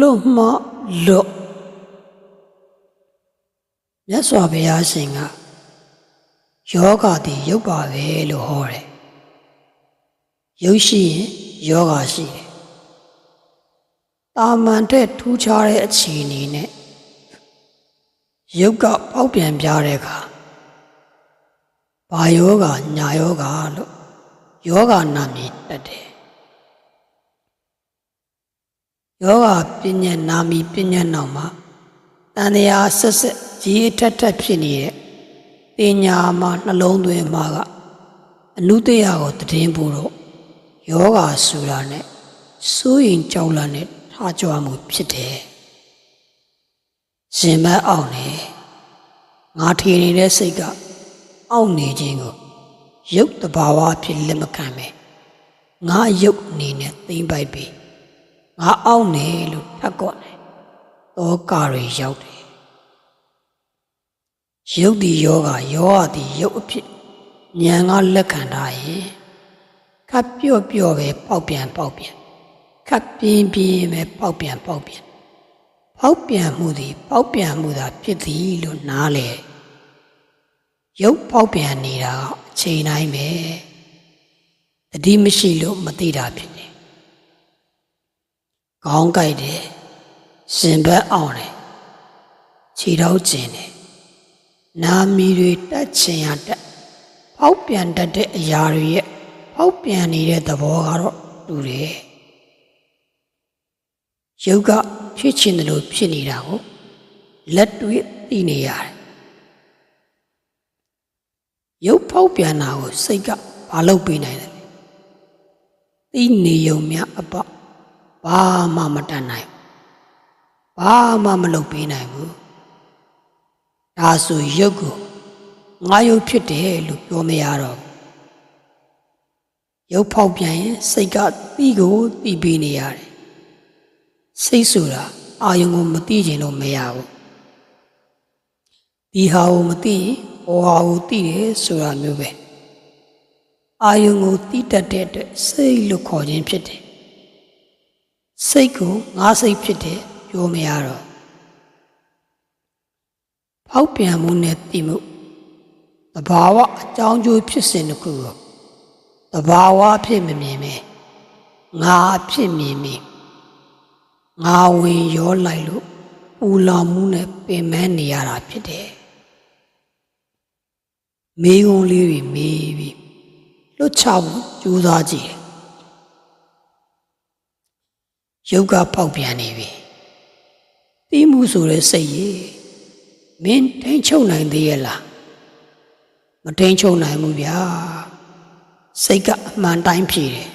လွတ်မှလွတ်မြတ်စွာဘုရားရှင်ကယောဂသည်ရုပ်ပါပဲလို့ဟောတယ်ရုပ်ရှိရင်ယောဂရှိတယ်တာမန်တဲ့ထူးခြားတဲ့အခြေအနေနဲ့ရုပ်ကပေါက်ပြန်ပြတဲ့အခါဘာယောဂညာယောဂလို့ယောဂနာမည်တက်တယ် ယောဂပညာနာမီပညာနောက်မှာတန်တရားဆက်ဆက်ကြီးထက်ထက်ဖြစ်နေတဲ့တင်ညာမှာနှလုံးသွင်းမှာကအနုတ္တရာကိုတည်င်းဖို့တော့ယောဂဆိုတာနဲ့စိုးရင်ကြောက်လန့်နဲ့ထားကြွမှုဖြစ်တယ်ရှင်မအောင်နေငါထီနေတဲ့စိတ်ကအောင့်နေခြင်းကိုရုပ်တဘာဝဖြစ်လက်မခံပဲငါရုပ်အနေနဲ့သိမ့်ပိုက်ပြီး ငါအောင်နေလို့ထပ်ကော့တယ်တောကာတွေရောက်တယ်ရုပ်ဒီယောဂယောဂဒီရုပ်အဖြစ်ဉာဏ်ကလက်ခံထားရင်ခပ်ပြော့ပြော့ပဲပေါက်ပြန်ပေါက်ပြန်ခပ်ပြင်းပြင်းပဲပေါက်ပြန်ပေါက်ပြန်ပေါက်ပြန်မှုသည်ပေါက်ပြန်မှုသာဖြစ်သည်လို့နားလေရုပ်ပေါက်ပြန်နေတာကအချိန်တိုင်းပဲတတိမရှိလို့မသိတာဖြစ်တယ် ခေါင်းကိုက်တယ်ရှင်ဘက်အောင်တယ်ခြေထောက်ကျင်တယ်နာမီတွေတက်ချင်ရတက်ဖောက်ပြန်တတ်တဲ့အရာတွေရဲ့ဖောက်ပြန်နေတဲ့သဘောကတော့တူတယ်ရုပ်ကဖြစ်ချင်တယ်လို့ဖြစ်နေတာကိုလက်တွေ့သိနေရတယ်ရုပ်ဖောက်ပြန်တာကိုစိတ်ကမလုပ်ပေးနိုင်တယ်သိနေုံမြအပ ဘာမှမတတ်နိုင်ဘူးဘာမှမလုပ်ပေးနိုင်ဘူးဒါဆိုရုပ်ကိုငါရုပ်ဖြစ်တယ်လို့ပြောမရတော့ဘူးရုပ်ဖောက်ပြန်ရင်စိတ်ကတီးကိုတီးပေးနေရတယ်စိတ်ဆိုတာအာယုံကိုမသိချင်လို့မရဘူးဒီဟာကိုမသိရင်ဟောဟာကိုသိတယ်ဆိုတာမျိုးပဲအာယုံကိုတီးတတ်တဲ့အတွက်စိတ်လို့ခေါ်ခြင်းဖြစ်တယ် စိတ်ကိုငါစိတ်ဖြစ်တယ်ပြောမရတော့ဖောက်ပြန်မှုနဲ့တည်မှုတဘာဝအကြောင်းကျိုးဖြစ်စဉ်တစ်ခုကိုတဘာဝဖြစ်မမြင်ပဲငါဖြစ်မြင်မြင်ငါဝင်ရောလိုက်လို့ပူလောင်မှုနဲ့ပင်ပန်းနေရတာဖြစ်တယ်မေးခွန်းလေးတွေမေးပြီးလွတ်ချဖို့ကြိုးစားကြည့်တယ် ရုပ်ကပေါက်ပြန်နေပြီတီးမှုဆိုတဲ့စိတ်ရည်မင်းထိန်ချုပ်နိုင်သေးရဲ့လားမထိန်ချုပ်နိုင်ဘူးဗျာစိတ်ကအမှန်တိုင်းဖြေတယ်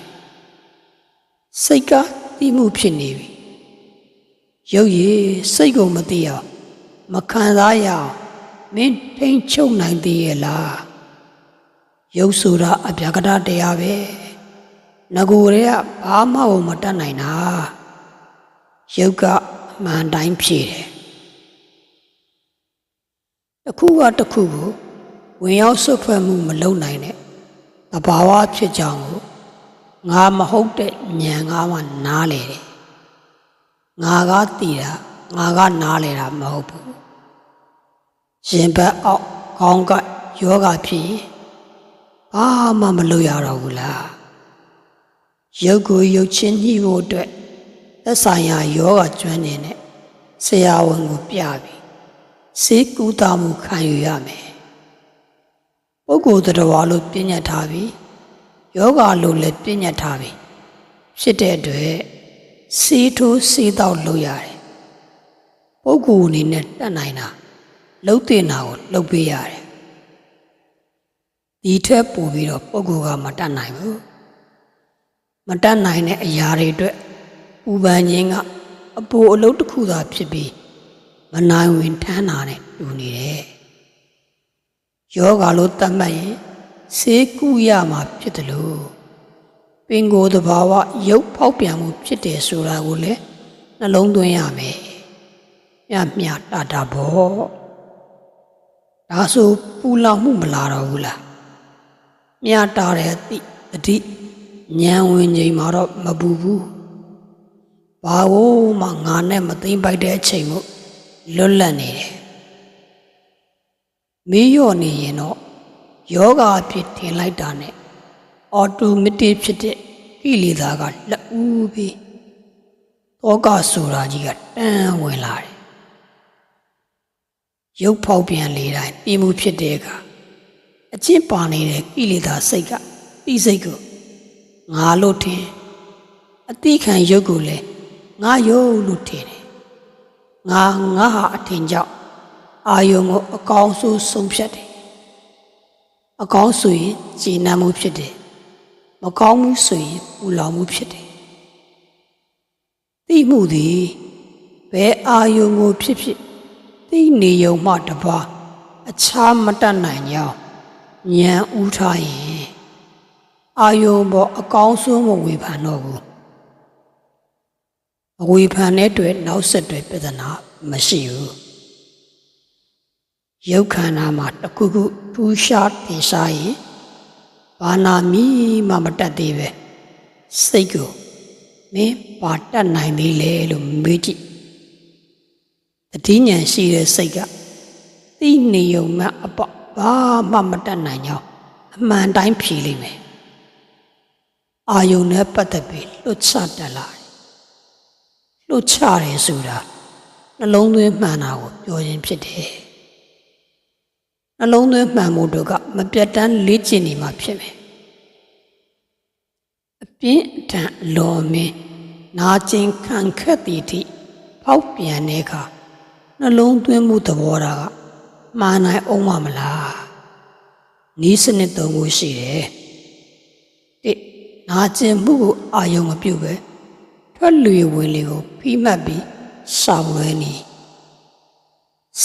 စိတ်ကတီးမှုဖြစ်နေပြီရုပ်ရည်စိတ်ကိုမသိအောင်မခံစားရအောင်မင်းထိန်ချုပ်နိုင်သေးရဲ့လားရုပ်ဆိုတာအပြာကတတရားပဲငကိုယ်တွေကဘာမှမတတ်နိုင်တာ ရုပ်ကအမှန်တိုင်းဖြည့်တယ်တစ်ခုကတစ်ခုကိုဝင်ရောက်ဆွတ်ဖက်မှုမလုပ်နိုင်တဲ့တဘာဝဖြစ်ကြောင်းကိုငါမဟုတ်တဲ့ဉာဏ်ကားမှနားလေတယ်ငါကသိတာငါကနားလေတာမဟုတ်ဘူးရှင်ဘက်အောက်ခေါင်းကယောဂဖြစ်ရင်ဘာမှမလုပ်ရတော့ဘူးလားရုပ်ကိုရုပ်ချင်းညှိဖို့အတွက် သက်ဆိုင်ရာယောဂကျွမ်းနေတဲ့ဆရာဝန်ကိုပြပြီးစေကူတာမှုခံယူရမယ်ပုဂ္ဂိုလ်တော်လို့ပြညတ်ထားပြီးယောဂလို့လည်းပြညတ်ထားပြီးဖြစ်တဲ့အတွက်စေထိုးစေတော့လုပ်ရတယ်ပုဂ္ဂိုလ်အနေနဲ့တတ်နိုင်တာလှုပ်တင်တာကိုလှုပ်ပေးရတယ်ဒီထက်ပိုပြီးတော့ပုဂ္ဂိုလ်ကမတတ်နိုင်ဘူးမတတ်နိုင်တဲ့အရာတွေအတွက် ပူပန်ခြင်းကအပိုအလုပ်တစ်ခုသာဖြစ်ပြီးမနိုင်ဝင်ထမ်းတာနဲ့တူနေတယ်။ယောဂါလို့တတ်မှတ်ရင်စေကုရမှာဖြစ်တယ်လို့ပင်ကိုယ်တဘာဝရုပ်ဖောက်ပြန်မှုဖြစ်တယ်ဆိုတာကိုလည်းနှလုံးသွင်းရမယ်။မြမြတာတာဘော။ဒါဆိုပူလောင်မှုမလာတော့ဘူးလား။မြတာတဲ့အတိတတိဉာဏ်ဝင်ချိန်မှာတော့မပူဘူး ဘာလို့မှငါနဲ့မသိမ့်ပိုက်တဲ့အချိန်မို့လွတ်လပ်နေတယ်မီးရော့နေရင်တော့ယောဂအဖြစ်ထင်လိုက်တာနဲ့အော်တိုမက်တစ်ဖြစ်တဲ့ကိလေသာကလက်ဦးပြီးတောကဆိုတာကြီးကတန်းဝင်လာတယ်ရုပ်ဖောက်ပြန်လေတိုင်းပြင်မှုဖြစ်တဲ့အခါအချင်းပါနေတဲ့ကိလေသာစိတ်ကတိစိတ်ကိုငါလို့ထင်အတိခံရုပ်ကိုလည်း ငါယုတ်လို့ထင်တယ်ငါငါဟာအထင်ကြောင့်အာယုံကိုအကောင်းဆုံးဆုံးဖြတ်တယ်အကောင်းဆိုရင်ကျေနပ်မှုဖြစ်တယ်မကောင်းမှုဆိုရင်ပူလောင်မှုဖြစ်တယ်သိမှုသည်ဘယ်အာယုံကိုဖြစ်ဖြစ်သိနေုံမှတပါအခြားမတတ်နိုင်ကြောင်းဉာဏ်ဥထားရင်အာယုံပေါ်အကောင်းဆုံးမဝေဖန်တော့ဘူး အဝေဖန်တဲ့အတွက်နောက်ဆက်တွဲပြဿနာမရှိဘူးရုပ်ခန္ဓာမှာတစ်ခုခုထူးခြားတင်စားရင်ဘာနာမီမှမတတ်သေးပဲစိတ်ကိုမင်းပါတတ်နိုင်သေးလေလို့မေးကြည့်တတိညာရှိတဲ့စိတ်ကသိနေုံမှအပဘာမှမတတ်နိုင်ကြောင်းအမှန်တိုင်းဖြေလိမ့်မယ်အာယုန်နဲ့ပတ်သက်ပြီးလွတ်ချတတ်လာတယ် လွတ်ချတယ်ဆိုတာနှလုံးသွင်းမှန်တာကိုပြောခြင်းဖြစ်တယ်နှလုံးသွင်းမှန်မှုတို့ကမပြတ်တမ်းလေ့ကျင့်နေမှာဖြစ်မယ်အပြင်းအထန်အလွန်မင်းနာကျင်ခံခက်သည်ထိဖောက်ပြန်တဲ့အခါနှလုံးသွင်းမှုသဘောထားကမှားနိုင်အောင်မမလားနီးစနစ်သုံးခုရှိတယ်တိနာကျင်မှုကိုအာယုံမပြုတ်ပဲ ထွက်လွေဝင်လေကိုဖိမှတ်ပြီးဆောင်လွဲနေ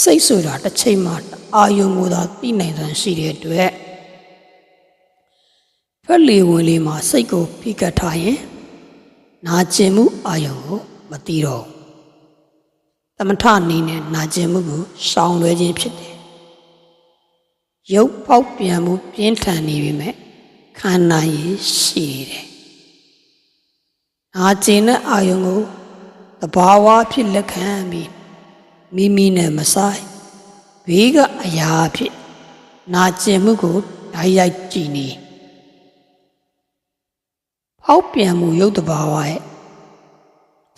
စိတ်ဆိုတာတစ်ချိန်မှအာယုံကိုသာသိနိုင်စွမ်းရှိတဲ့အတွက်ထွက်လေဝင်လေမှာစိတ်ကိုဖိကတ်ထားရင်နာကျင်မှုအာယုံကိုမသိတော့သမထအနေနဲ့နာကျင်မှုကိုရှောင်လွဲခြင်းဖြစ်တယ်ရုပ်ပေါက်ပြန်မှုပြင်းထန်နေပြီမဲ့ခန္ဓာရည်ရှိနေတယ် နာကျင်တဲ့အာယုံကိုတဘာဝဖြစ်လက်ခံပြီးမိမိနဲ့မဆိုင်ဘေးကအရာဖြစ်နာကျင်မှုကိုဓာတ်ရိုက်ကြည့်နေဖောက်ပြန်မှုရုပ်တဘာဝရဲ့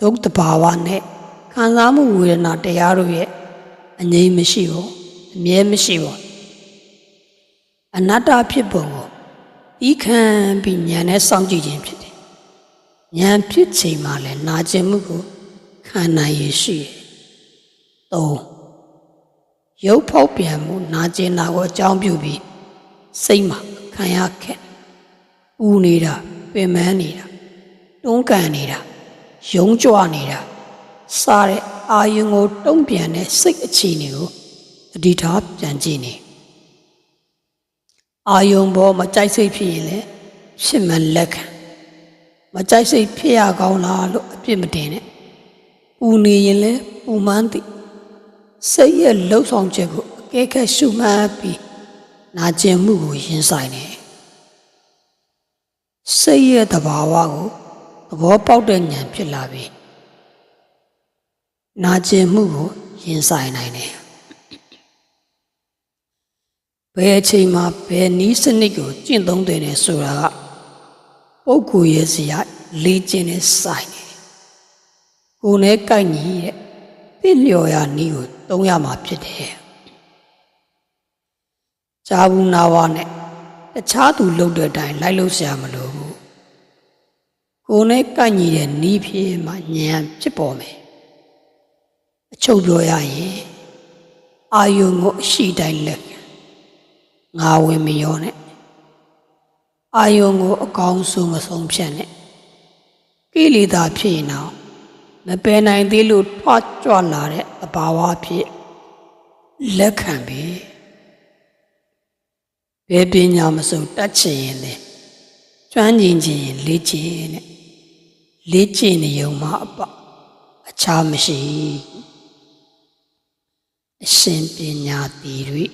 ဒုက္တဘာဝနဲ့ခံစားမှုဝေဒနာတရားတို့ရဲ့အငြိမ်းမရှိဘူးအမြဲမရှိဘူးအနတ္တဖြစ်ပုံကိုဤခံပြီးဉာဏ်နဲ့စောင့်ကြည့်ခြင်းဖြစ်တယ် ဉာဏ်ဖြစ်ချိန်မှာလည်းနာကျင်မှုကိုခံနိုင်ရရှိတယ်။၃ရုပ်ဖောက်ပြန်မှုနာကျင်တာကိုအကြောင်းပြုပြီးစိတ်မှာခံရခက်။ဦးနေတာပင်ပန်းနေတာတွန်းကန်နေတာယုံကြွနေတာစားတဲ့အာယုံကိုတုံ့ပြန်တဲ့စိတ်အခြေအနေကိုတတိထားပြန်ကြည့်နေအာယုံဘောမကြိုက်စိတ်ဖြစ်ရင်လည်းဖြစ်မှလက်ခံ မကြိုက်စိတ်ဖြစ်ရကောင်းလားလို့အပြစ်မတင်နဲ့ပူနေရင်လည်းပူမှန်းသည်စိတ်ရဲ့လှုပ်ဆောင်ချက်ကိုအကဲခတ်ရှုမှတ်ပြီးနာကျင်မှုကိုရင်ဆိုင်တယ်စိတ်ရဲ့သဘာဝကိုသဘောပေါက်တဲ့ဉာဏ်ဖြစ်လာပြီးနာကျင်မှုကိုရင်ဆိုင်နိုင်တယ်ဘယ်အချိန်မှာဘယ်နည်းစနစ်ကိုကျင့်သုံးတယ်ဆိုတာက ပုဂ္ဂိုလ်ရဲ့စီရလေ့ကျင့်တဲ့ဆိုင်တယ်ကိုယ်နဲ့ကိုက်ညီတဲ့သိလျော်ရာနည်းကိုသုံးရမှာဖြစ်တယ်။ဂျာဘူးနာဝါနဲ့တခြားသူလုပ်တဲ့အတိုင်းလိုက်လို့ဆရာမလိုဘူး။ကိုယ်နဲ့ကိုက်ညီတဲ့နည်းဖြစ်မှဉာဏ်ဖြစ်ပေါ်မယ်။အချုပ်ပြောရရင်အာယုံကိုအရှိတိုင်းလက်ငါဝင်မရောနဲ့ အာယုံကို အကောင်းဆုံးမဆုံးဖြတ်နဲ့ကိလေသာဖြစ်ရင်တော့မပယ်နိုင်သေးလို့ထွားကြွလာတဲ့အဘာဝဖြစ်လက်ခံပြီဘယ်ပညာမစုံတတ်ချင်ရင်လေကျွမ်းကျင်ခြင်းရင်လေ့ကျင့်နဲ့လေ့ကျင့်နေုံမှအပအခြားမရှိအရှင်ပညာတည်၍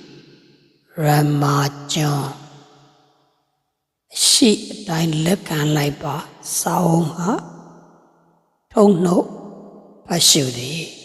ရမာကျွန်း ရှိအတိုင်းလက်ခံလိုက်ပါစောင်းဟာထုံနှုတ်ဖတ်ရှုသည်